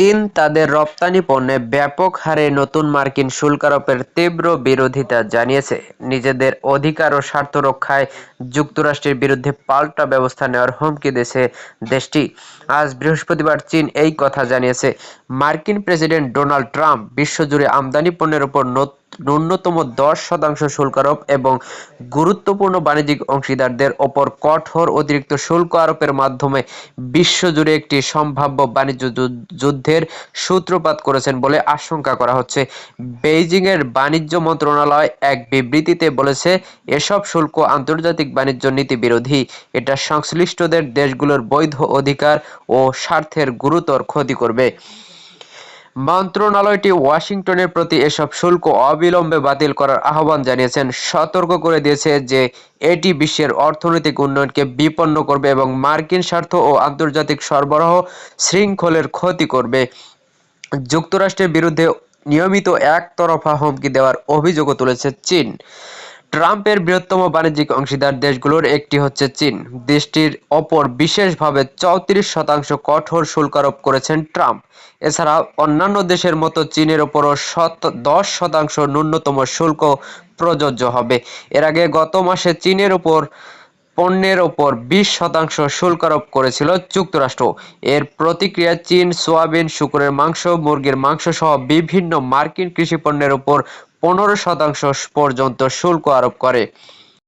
চীন তাদের রপ্তানি পণ্যে ব্যাপক হারে নতুন মার্কিন শুল্ক আরোপের তীব্র বিরোধিতা জানিয়েছে। নিজেদের অধিকার ও স্বার্থ রক্ষায় যুক্তরাষ্ট্রের বিরুদ্ধে পাল্টা ব্যবস্থা নেওয়ার হুমকি দিয়েছে দেশটি। আজ বৃহস্পতিবার চীন এই কথা জানিয়েছে। মার্কিন প্রেসিডেন্ট ডোনাল্ড ট্রাম্প বিশ্বজুড়ে আমদানি পণ্যের উপর নত- ন্যূনতম দশ শতাংশ শুল্ক আরোপ এবং গুরুত্বপূর্ণ বাণিজ্যিক অংশীদারদের ওপর কঠোর অতিরিক্ত শুল্ক আরোপের মাধ্যমে বিশ্বজুড়ে একটি সম্ভাব্য বাণিজ্য যুদ্ধের সূত্রপাত করেছেন বলে আশঙ্কা করা হচ্ছে। বেইজিংয়ের বাণিজ্য মন্ত্রণালয় এক বিবৃতিতে বলেছে, এসব শুল্ক আন্তর্জাতিক বাণিজ্য নীতি বিরোধী। এটা সংশ্লিষ্টদের দেশগুলোর বৈধ অধিকার ও স্বার্থের গুরুতর ক্ষতি করবে। মন্ত্রণালয়টি ওয়াশিংটনের প্রতি এসব শুল্ক অবিলম্বে বাতিল করার আহ্বান জানিয়েছেন। সতর্ক করে দিয়েছে যে, এটি বিশ্বের অর্থনৈতিক উন্নয়নকে বিপন্ন করবে এবং মার্কিন স্বার্থ ও আন্তর্জাতিক সরবরাহ শৃঙ্খলের ক্ষতি করবে। যুক্তরাষ্ট্রের বিরুদ্ধে নিয়মিত একতরফা হুমকি দেওয়ার অভিযোগও তুলেছে চীন। ট্রাম্পের বৃহত্তম বাণিজ্যিক অংশীদার দেশগুলোর একটি হচ্ছে চীন। দেশটির ওপর বিশেষভাবে চৌত্রিশ শতাংশ কঠোর শুল্ক আরোপ করেছেন ট্রাম্প। এছাড়া অন্যান্য দেশের মতো চীনের ওপরও শত, দশ শতাংশ ন্যূনতম শুল্ক প্রযোজ্য হবে। এর আগে গত মাসে চীনের ওপর পণ্যের ওপর বিশ শতাংশ শুল্ক আরোপ করেছিল যুক্তরাষ্ট্র। এর প্রতিক্রিয়া চীন সোয়াবিন, শুকরের মাংস, মুরগির মাংস সহ বিভিন্ন মার্কিন কৃষি পণ্যের ওপর পনেরো শতাংশ পর্যন্ত শুল্ক আরোপ করে।